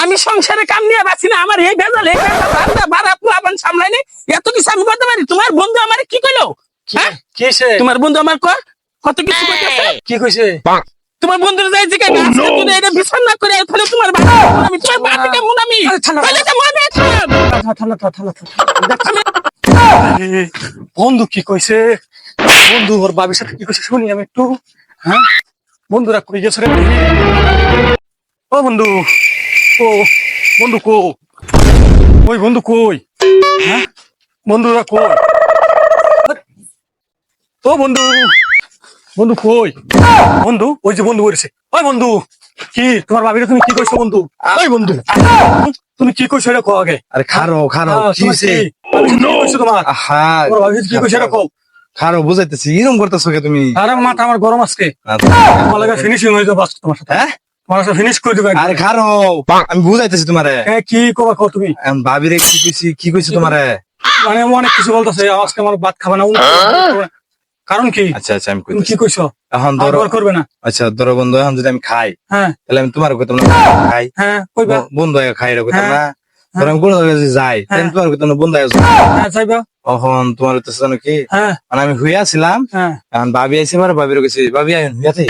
আমি সংসারে কাম নিয়ে বাঁচি না আমার এই ভেজাল এই ভেজাল সামলাই নি এত কিছু আমি করতে পারি তোমার বন্ধু আমার কি কইলো হ্যাঁ? তোমার বন্ধু আমার কর কত কিছু কি কইছে তোমার বন্ধুর যাই জিকে না আজকে তুই এটা বিচার না করে তাহলে তোমার বাবা আমি তোমার বাবাকে মুনামি আরে তাহলে তো মনে বন্ধু কি কইছে বন্ধু ওর বাবির সাথে কি কইছে শুনি আমি একটু হ্যাঁ বন্ধুরা কই গেছে রে ও বন্ধু বন্ধু কো ওই বন্ধু কই? হ্যাঁ? বন্ধুরা কই? ও বন্ধু। বন্ধু কই? বন্ধু ওই যে বন্ধু বলেছে। ওই বন্ধু কি তোমার বাবিরা তুমি কি কইছো বন্ধু? ওই বন্ধু তুমি কি কইছো এটা কো আগে। আরে খারো খারো আহ, কি তোমার হইছে? কি? কইছো এটা কও। খারো বুঝাইতেছি এরকম করতেছো তুমি? আরে মাথা আমার গরম আজকে। আচ্ছা। ফিনিশিং হয়ে যাবে তোমার সাথে। হ্যাঁ? তোমার সাথে ফিনিশ করে দিবে। আরে খারো আমি বুঝাইতেছি তোমারে। হ্যাঁ কি কবা কও তুমি? ভাবিরে কি কইছি কি কইছি তোমারে? মানে অনেক কিছু বলতেছে আজকে আমার ভাত খাবে না না। কারণ কি? আচ্ছা আচ্ছা আমি কি কইছো? এখন ধরো করবে না। আচ্ছা ধরো বন্ধু এখন যদি আমি খাই হ্যাঁ। তাহলে আমি তোমার কইতাম না খাই। হ্যাঁ কইবা। বন্ধু আগে খাই এটা কইতাম হ্যাঁ। না ধরো আমি কোনো জায়গায় যদি যাই তাহলে তোমার কইতাম না বন্ধু আগে যাই। হ্যাঁ চাইবা এখন তোমার হইতেছে জানো কি? হ্যাঁ। মানে আমি হ্যাঁ। এখন ভাবি মানে ভাবির কইছি ভাবি আইন হইয়াতে?